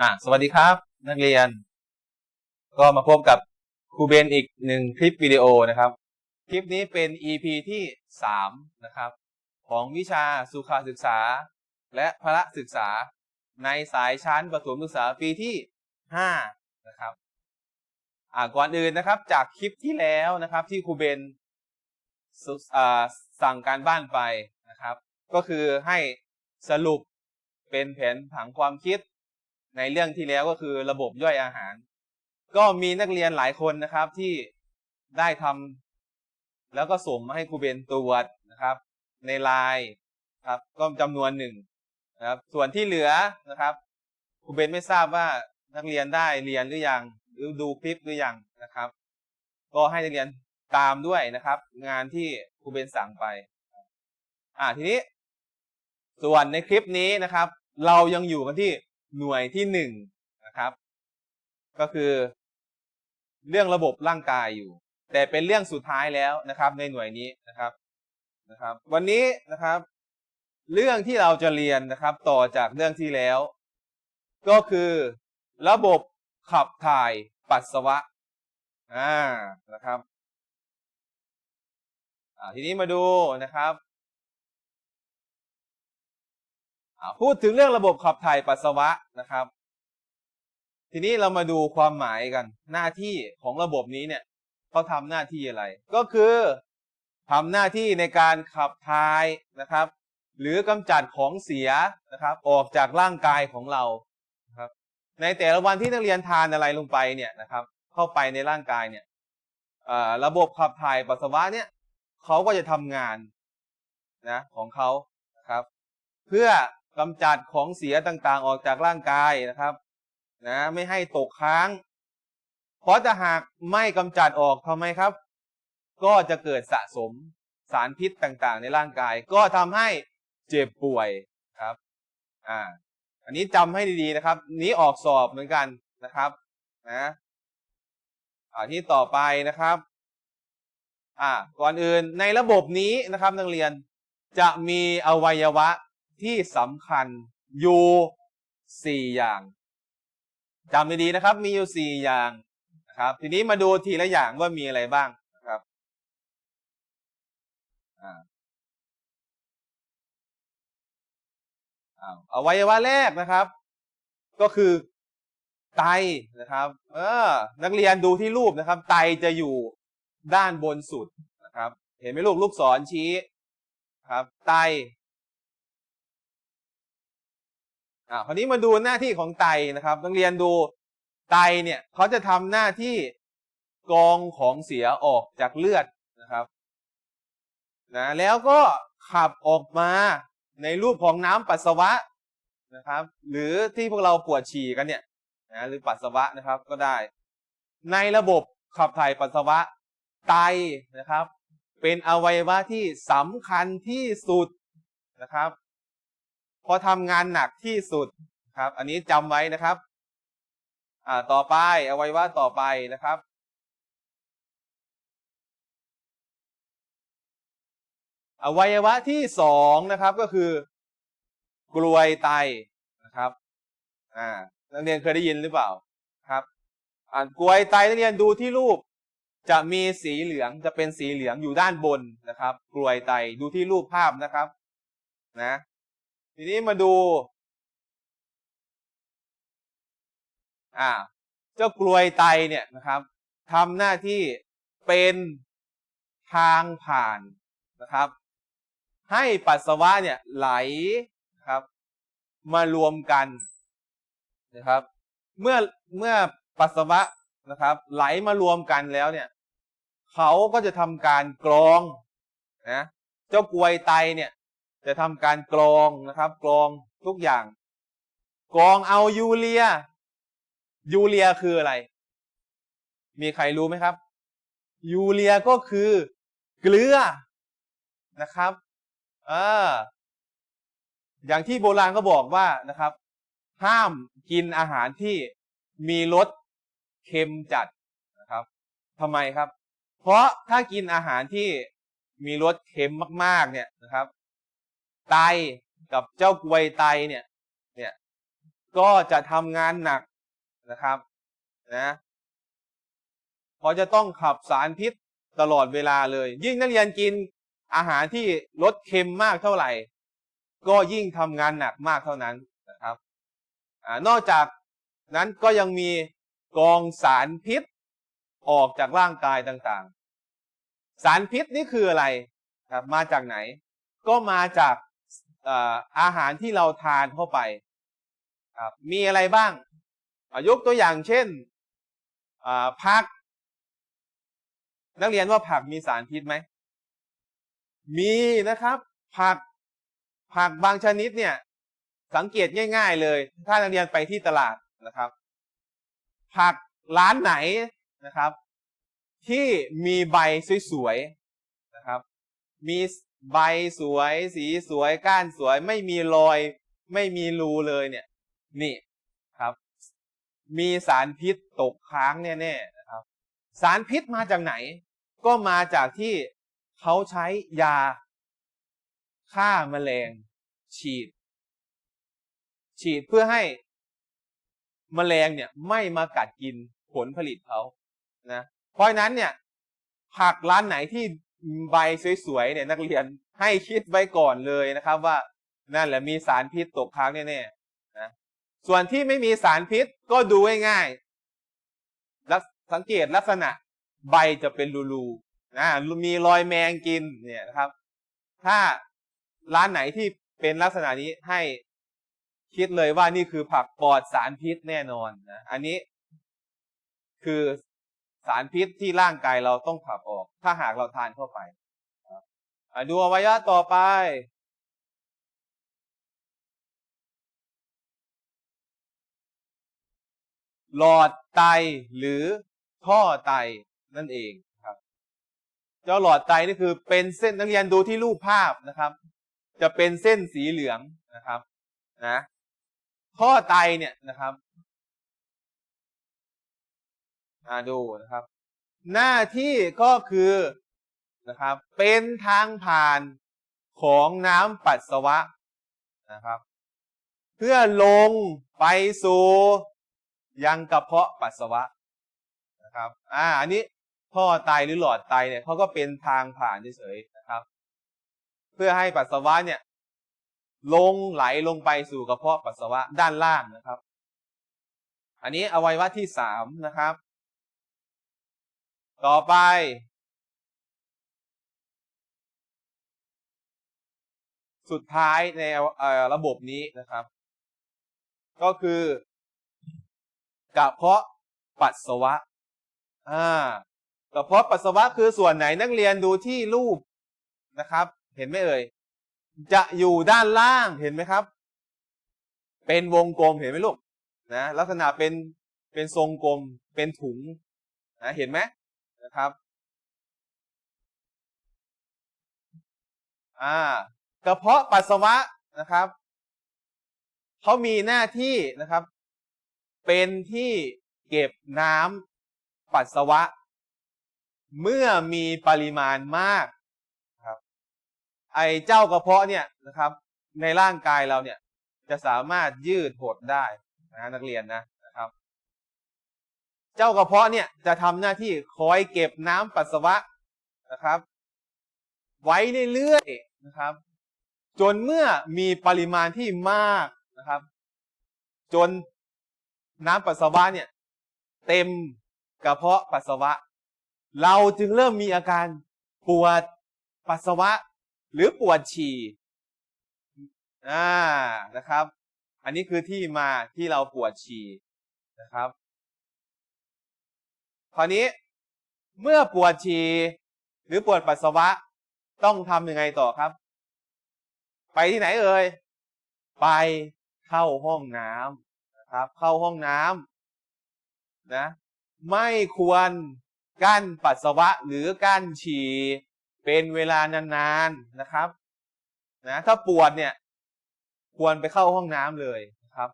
อะสวัสดีครับ นักเรียน ก็มาพบกับครูเบนอีกหนึ่งคลิปวิดีโอนะครับ คลิปนี้เป็น EP ที่สามนะครับ ของวิชาสุขาศึกษา และพละศึกษาในสายชั้นประถมศึกษาปีที่ห้านะครับอ่าก่อนอื่นนะครับ จากคลิปที่แล้วนะครับ ที่ครูเบนสสั่งการบ้านไปนะครับ ก็คือให้สรุปเป็นแผนผังความคิด ในเรื่องที่แล้วก็คือระบบย่อยอาหาร ก็มีนักเรียนหลายคนนะครับที่ได้ทำแล้วก็ส่งมาให้ครูเบนตรวจนะครับ ในไลน์ครับก็จำนวนหนึ่งนะครับ ส่วนที่เหลือนะครับครูเบนไม่ทราบว่านักเรียนได้เรียนหรือยังหรือดูคลิปหรือยังนะครับ ก็ให้นักเรียนตามด้วยนะครับ งานที่ครูเบนสั่งไป อ่าทีนี้ ส่วนในคลิปนี้นะครับ เรายังอยู่กันที่ หน่วยที่หนึ่งนะครับ ก็คือ เรื่องระบบร่างกายอยู่ แต่เป็นเรื่องสุดท้ายแล้วนะครับ ในหน่วยนี้นะครับนะครับ วันนี้นะครับ เรื่องที่เราจะเรียนนะครับ ต่อจากเรื่องที่แล้ว ก็คือ ระบบขับถ่ายปัสสาวะอ่านะครับทีนี้มาดูนะครับ พูดถึงเรื่องระบบขับถ่ายปัสสาวะนะครับ ทีนี้เรามาดูความหมายกัน หน้าที่ของระบบนี้เนี่ยเขาทำหน้าที่อะไร ก็คือทำหน้าที่ในการขับถ่ายนะครับ หรือกำจัดของเสียนะครับ ออกจากร่างกายของเราครับ ในแต่ละวันที่นักเรียนทานอะไรลงไปเนี่ยนะครับ เข้าไปในร่างกายเนี่ยระบบขับถ่ายปัสสาวะเนี่ยเขาก็จะทำงานนะของเขานะครับ เพื่อ กำจัดของเสียต่างๆ ออกจากร่างกายนะครับ นะ ไม่ให้ตกค้าง เพราะถ้าหากไม่กำจัดออกทำไมครับ ก็จะเกิดสะสมสารพิษต่างๆ ในร่างกาย ก็ทำให้เจ็บป่วยครับ อ่า อันนี้จำให้ดีๆนะครับ นี้ออกสอบเหมือนกันนะครับ นะอ่าที่ต่อไปนะครับ อ่า ก่อนอื่นในระบบนี้นะครับ นักเรียนจะมีอวัยวะ ที่สำคัญอยู่สี่อย่างจำดีๆนะครับ มีอยู่สี่อย่างนะครับ ทีนี้มาดูทีละอย่างว่ามีอะไรบ้างนะครับอวัยวะแรกนะครับ ก็คือไตนะครับ เออ นักเรียนดูที่รูปนะครับ ไตจะอยู่ด้านบนสุดนะครับ เห็นไหมลูกลูกศรชี้ครับ ไต อ่าคราวนี้มาดูหน้าที่ของไตนะครับนักเรียนดูไตเนี่ยเขาจะทำหน้าที่กองของเสียออกจากเลือดนะครับนะแล้วก็ขับออกมาในรูปของน้ำปัสสาวะนะครับ หรือที่พวกเราปวดฉี่กันเนี่ยนะหรือปัสสาวะนะครับก็ได้ ในระบบขับถ่ายปัสสาวะไตนะครับ เป็นอวัยวะที่สำคัญที่สุดนะครับ พอทำงานหนักที่สุดครับ อันนี้จำไว้นะครับอ่าต่อไปเอาไว้ว่าต่อไปนะครับ อวัยวะที่สองนะครับก็คือกลวยไตนะครับอ่านักเรียนเคยได้ยินหรือเปล่าครับ อ่านกลวยไตนักเรียนดูที่รูป จะมีสีเหลืองจะเป็นสีเหลืองอยู่ด้านบนนะครับ กลวยไตดูที่รูปภาพนะครับ นะ ทีนี้มาดู อ่า เจ้ากลวยไตเนี่ยนะครับทำหน้าที่เป็นทางผ่านนะครับ ให้ปัสสาวะเนี่ยไหลครับ มารวมกันนะครับ เมื่อเมื่อปัสสาวะนะครับ ไหลมารวมกันแล้วเนี่ยเขาก็จะทำการกรองนะเจ้ากลวยไตเนี่ย จะทำการกรองนะครับ กรองทุกอย่าง กรองเอายูเรีย ยูเรียคืออะไร มีใครรู้ไหมครับ ยูเรียก็คือเกลือนะครับเอออย่างที่โบราณก็บอกว่านะครับ ห้ามกินอาหารที่มีรสเค็มจัดนะครับทำไมครับ เพราะถ้ากินอาหารที่มีรสเค็มมาก ๆ เนี่ยนะครับ ไตกับเจ้ากวยไตเนี่ยเนี่ยก็จะทำงานหนักนะครับนะเพราะจะต้องขับสารพิษตลอดเวลาเลย ยิ่งนักเรียนกินอาหารที่รสเค็มมากเท่าไหร่ ก็ยิ่งทำงานหนักมากเท่านั้นนะครับอนอกจากนั้นก็ยังมีกองสารพิษออกจากร่างกายต่างๆ สารพิษนี่คืออะไรครับมาจากไหน ก็มาจาก อาหารที่เราทานเข้าไปครับมีอะไรบ้าง ยกตัวอย่างเช่นผัก นักเรียนว่าผักมีสารพิษไหม มีนะครับ ผักผักบางชนิดเนี่ย สังเกตง่าย ๆ เลย ถ้านักเรียนไปที่ตลาดนะครับ ผักร้านไหนนะครับ ที่มีใบสวยๆนะครับ มี ใบสวยสีสวยก้านสวยไม่มีรอย ไม่มีรูเลยเนี่ย นี่ครับ มีสารพิษตกค้างแน่ๆนะครับ สารพิษมาจากไหน ก็มาจากที่เขาใช้ยาฆ่าแมลง ฉีด ฉีดเพื่อให้แมลงเนี่ยไม่มากัดกินผลผลิตเขานะเพราะนั้นเนี่ยผักร้านไหนที่ ใบสวยๆเนี่ยนักเรียนให้คิดไว้ก่อนเลยนะครับว่านั่นแหละมีสารพิษตกค้างแน่ๆนะส่วนที่ไม่มีสารพิษก็ดูง่ายๆลักสังเกตลักษณะใบจะเป็นรูๆนะมีรอยแมงกินเนี่ยนะครับ ถ้าร้านไหนที่เป็นลักษณะนี้ให้คิดเลยว่านี่คือผักปลอดสารพิษแน่นอนนะอันนี้ คือ สารพิษที่ร่างกายเราต้องขับออก ถ้าหากเราทานเข้าไปดูอวัยวะต่อไป หลอดไตหรือท่อไตนั่นเองครับ เจ้าหลอดไตนี่คือเป็นเส้นนักเรียนดูที่รูปภาพนะครับ จะเป็นเส้นสีเหลืองนะครับนะท่อไตเนี่ยนะครับ อ่าดูนะครับ หน้าที่ก็คือนะครับ เป็นทางผ่านของน้ำปัสสาวะนะครับ เพื่อลงไปสู่ยังกระเพาะปัสสาวะนะครับ อ่า อันนี้ท่อไตหรือหลอดไตเนี่ยเขาก็เป็นทางผ่านเฉยๆนะครับ เพื่อให้ปัสสาวะเนี่ย ลงไหลลงไปสู่กระเพาะปัสสาวะด้านล่างนะครับ อันนี้อวัยวะที่สามนะครับ ต่อไปสุดท้ายในระบบนี้นะครับ ก็คือกระเพาะปัสสาวะอ่ากระเพาะปัสสาวะคือส่วนไหนนักเรียนดูที่รูปนะครับ เห็นไหมเอ่ยจะอยู่ด้านล่างเห็นไหมครับ เป็นวงกลมเห็นไหมลูกนะลักษณะเป็นเป็นทรงกลมเป็นถุงนะเห็นไหม นะครับ อ่ากระเพาะปัสสาวะนะครับเขามีหน้าที่นะครับ เป็นที่เก็บน้ำปัสสาวะ เมื่อมีปริมาณมากครับ ไอเจ้ากระเพาะเนี่ยนะครับ ในร่างกายเราเนี่ยจะสามารถยืดหดได้นะนักเรียนนะ เจ้ากระเพาะเนี่ยจะทำหน้าที่คอยเก็บน้ำปัสสาวะนะครับ ไว้เรื่อยๆนะครับ จนเมื่อมีปริมาณที่มากนะครับ จนน้ำปัสสาวะเนี่ยเต็มกระเพาะปัสสาวะ เราจึงเริ่มมีอาการปวดปัสสาวะ หรือปวดฉี่อ่านะครับ อันนี้คือที่มาที่เราปวดฉี่นะครับ คราวนี้เมื่อปวดฉี่หรือปวดปัสสาวะต้องทำยังไงต่อครับ ไปที่ไหนเอ่ยไปเข้าห้องน้ำนะครับ เข้าห้องน้ำนะไม่ควรกั้นปัสสาวะหรือกั้นฉี่เป็นเวลานานๆนะครับนะถ้าปวดเนี่ย ควรไปเข้าห้องน้ำเลยนะครับ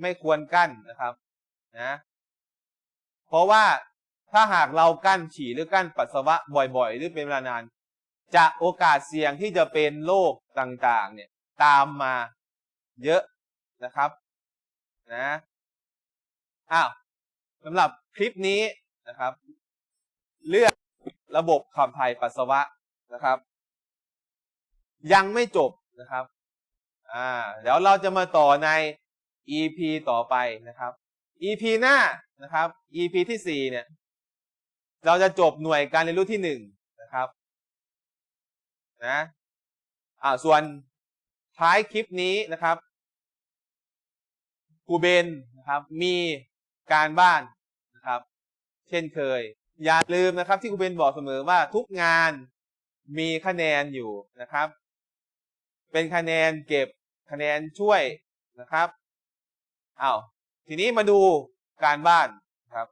ไม่ควรกั้นนะครับนะเพราะว่า ถ้าหากเรากั้นฉี่หรือกั้นปัสสาวะบ่อยๆ หรือเป็นเวลานาน จะโอกาสเสี่ยงที่จะเป็นโรคต่างๆ เนี่ยตามมาเยอะนะครับนะอ้าวสำหรับคลิปนี้นะครับเรื่องระบบขับถ่ายปัสสาวะนะครับ ยังไม่จบนะครับอ่าเดี๋ยวเราจะมาต่อใน EP ต่อไปนะครับ EP หน้านะครับ EP ที่สี่เนี่ย เราจะจบหน่วยการเรียนรู้ที่หนึ่งนะครับนะอ่าส่วนท้ายคลิปนี้นะครับครูเบนนะครับ มีการบ้านนะครับ เช่นเคย อย่าลืมนะครับที่ครูเบนบอกเสมอว่าทุกงานมีคะแนนอยู่นะครับ เป็นคะแนนเก็บคะแนนช่วยนะครับอ้าวทีนี้มาดูการบ้านครับ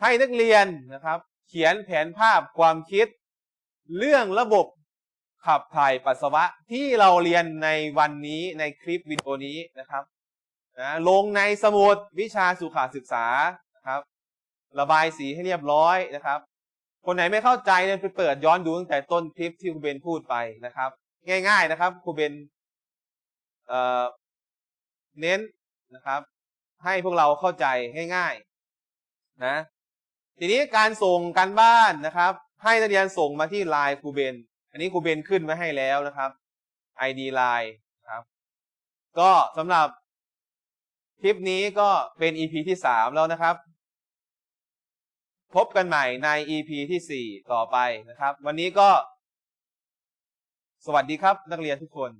ให้นักเรียนนะครับ ขียนแผนภาพความคิด เรื่องระบบขับถ่ายปัสสาวะที่เราเรียนในวันนี้ในคลิปวิดีโอนี้นะครับนะลงในสมุดวิชาสุขาศึกษานะครับ ระบายสีให้เรียบร้อยนะครับ คนไหนไม่เข้าใจเนี่ยไปเปิดย้อนดูตั้งแต่ต้นคลิปที่ครูเบนพูดไปนะครับ ง่าย ๆนะครับครูเบนเอ่อเน้นนะครับ ให้พวกเราเข้าใจง่ายๆนะ ทีนี้การส่งการบ้านนะครับ ให้นักเรียนส่งมาที่ไลน์ครูเบน อันนี้ครูเบนขึ้นไว้ให้แล้วนะครับ ID ไลน์ครับ ก็สำหรับคลิปนี้ก็เป็น EP ที่สามแล้วนะครับ พบกันใหม่ใน EP ที่สี่ต่อไปนะครับ วันนี้ก็ สวัสดีครับนักเรียนทุกคน